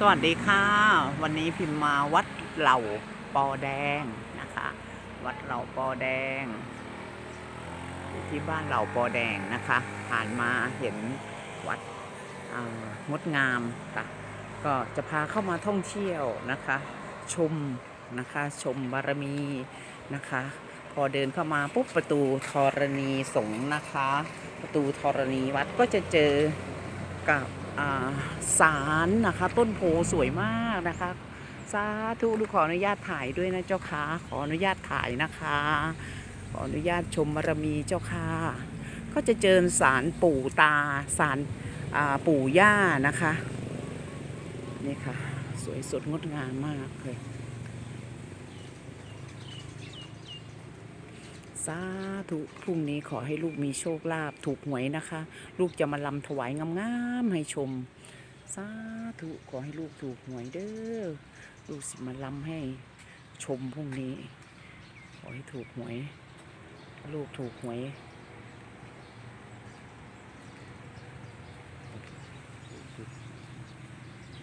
สวัสดีค่ะ วันนี้พิมพ์มาวัดเหล่าปอแดงนะคะ วัดเหล่าปอแดงที่บ้านเหล่าปอแดงนะคะ ผ่านมาเห็นวัดงดงามค่ะ ก็จะพาเข้ามาท่องเที่ยวนะคะ ชมนะคะชมบารมีนะคะ พอเดินเข้ามาปุ๊บประตูธรณีสงฆ์นะคะ ประตูธรณีวัดก็จะเจอกับ สารนะคะต้นโพสวยมากนะคะสาธุลูกขออนุญาตถ่ายด้วยนะเจ้าค่ะขออนุญาตถ่ายนะคะ ขออนุญาตชมบารมีเจ้าค่ะก็จะเจอสารปู่ตาสารปู่ย่านะคะนี่ค่ะ สวยสดงดงามมากเลย สาธุพรุ่งนี้ขอให้ลูกมีโชคลาภถูกหวยนะคะ ลูกจะมาลำถวายงามๆให้ชม สาธุขอให้ลูกถูกหวยเด้อลูกสิมาลำให้ชมพรุ่งนี้ ขอให้ถูกหวย ลูกถูกหวย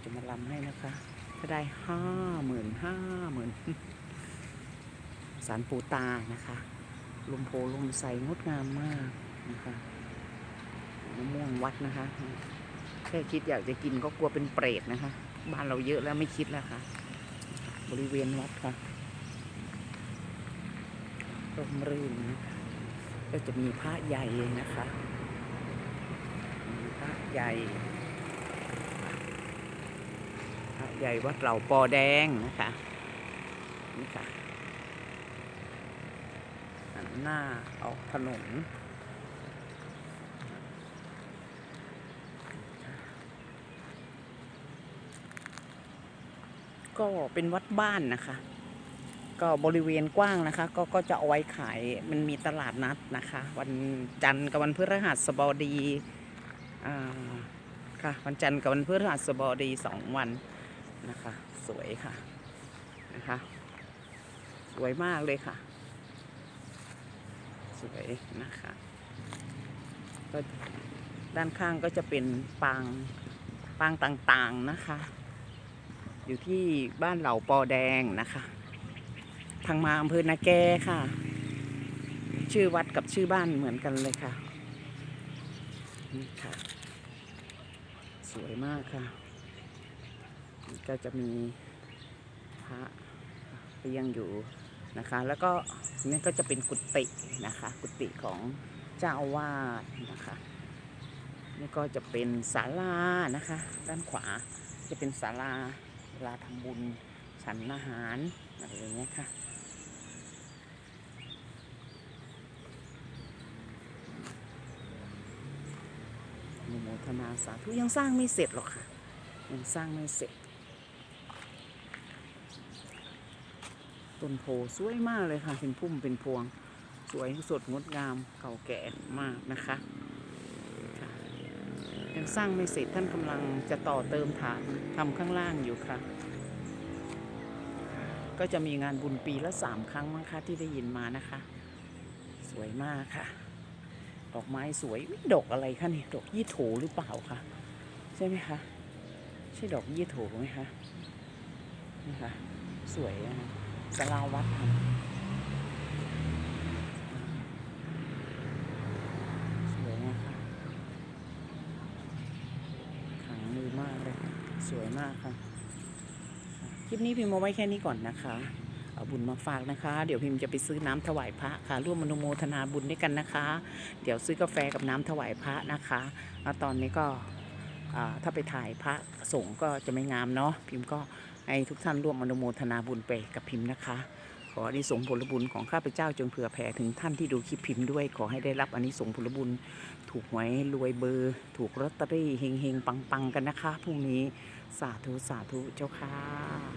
จะมาลำให้นะคะก็ได้ห้าหมื่นห้าหมื่นสารปูตานะคะ ลมโพลมใสงดงามมากนะคะมะม่วงวัดนะคะ แค่คิดอยากจะกินก็กลัวเป็นเปรตนะคะ บ้านเราเยอะแล้วไม่คิดแล้วค่ะ บริเวณวัดค่ะร่มรื่นนะก็จะมีพระใหญ่นะคะมีพระใหญ่พระใหญ่วัดเหล่าปอแดงนะคะนี่ค่ะ หนหน้าออกถนนก็เป็นวัดบ้านนะคะ ก็บริเวณกว้างนะคะ ก็ก็จะเอาไว้ขายมันมีตลาดนัดนะคะ วันจันทร์กับวันพฤหัสบดีอ่าค่ะวันจันทร์กับวันพฤหัสบดีสองวันนะคะ สวยค่ะนะคะ สวยมากเลยค่ะ สวยนะคะ ก็ด้านข้างก็จะเป็นปางปางต่างๆนะคะ อยู่ที่บ้านเหล่าปอแดงนะคะ ทางมาอำเภอนาแกค่ะ ชื่อวัดกับชื่อบ้านเหมือนกันเลยค่ะนี่ค่ะ สวยมากค่ะก็จะมีพระเรียงอยู่ นะคะ แล้วก็นี่ก็จะเป็นกุฏินะคะ กุฏิของเจ้าอาวาสนะคะนี่ก็จะเป็นศาลานะคะ ด้านขวาจะเป็นศาลาลาทำบุญฉันอาหารอะไรอย่างเงี้ยค่ะโมทนาสาธุยังสร้างไม่เสร็จหรอกค่ะยังสร้างไม่เสร็จ ต้นโพสวยมากเลยค่ะ เป็นพุ่มเป็นพวง สวยสดงดงามเก่าแก่มากนะคะยังสร้างไม่เสร็จท่านกำลังจะต่อเติมฐานทำข้างล่างอยู่ค่ะ ก็จะมีงานบุญปีละสามครั้งมั้งคะที่ได้ยินมานะคะ สวยมากค่ะ ดอกไม้สวยอุ๊ยดอกอะไรคะนี่ดอกยี่โถหรือเปล่าคะใช่ไหมคะ ใช่ดอกยี่โถไหมคะนี่ค่ะสวยนะคะ สลาวัดสวยนะคะขังมือมากเลย สวยมากค่ะ คลิปนี้พิมพ์มาไว้แค่นี้ก่อนนะคะ เอาบุญมาฝากนะคะ เดี๋ยวพิมพ์จะไปซื้อน้ำถวายพระค่ะ ร่วมอนุโมทนาบุญด้วยกันนะคะ เดี๋ยวซื้อกาแฟกับน้ำถวายพระนะคะ ตอนนี้ก็ ถ้าไปถ่ายพระสงฆ์ก็จะไม่งามเนาะพิมพ์ก็ให้ทุกท่านร่วมอนุโมทนาบุญไปกับพิมพ์นะคะขออานิสงส์ผลบุญของข้าพเจ้าจงเผื่อแผ่ถึงท่านที่ดูคลิปพิมพ์ด้วย ขอให้ได้รับอานิสงส์ผลบุญ ถูกหวยรวยเบอร์ ถูกลอตเตอรี่เฮงๆ ปังๆ กันนะคะพรุ่งนี้สาธุ สาธุเจ้าค่ะ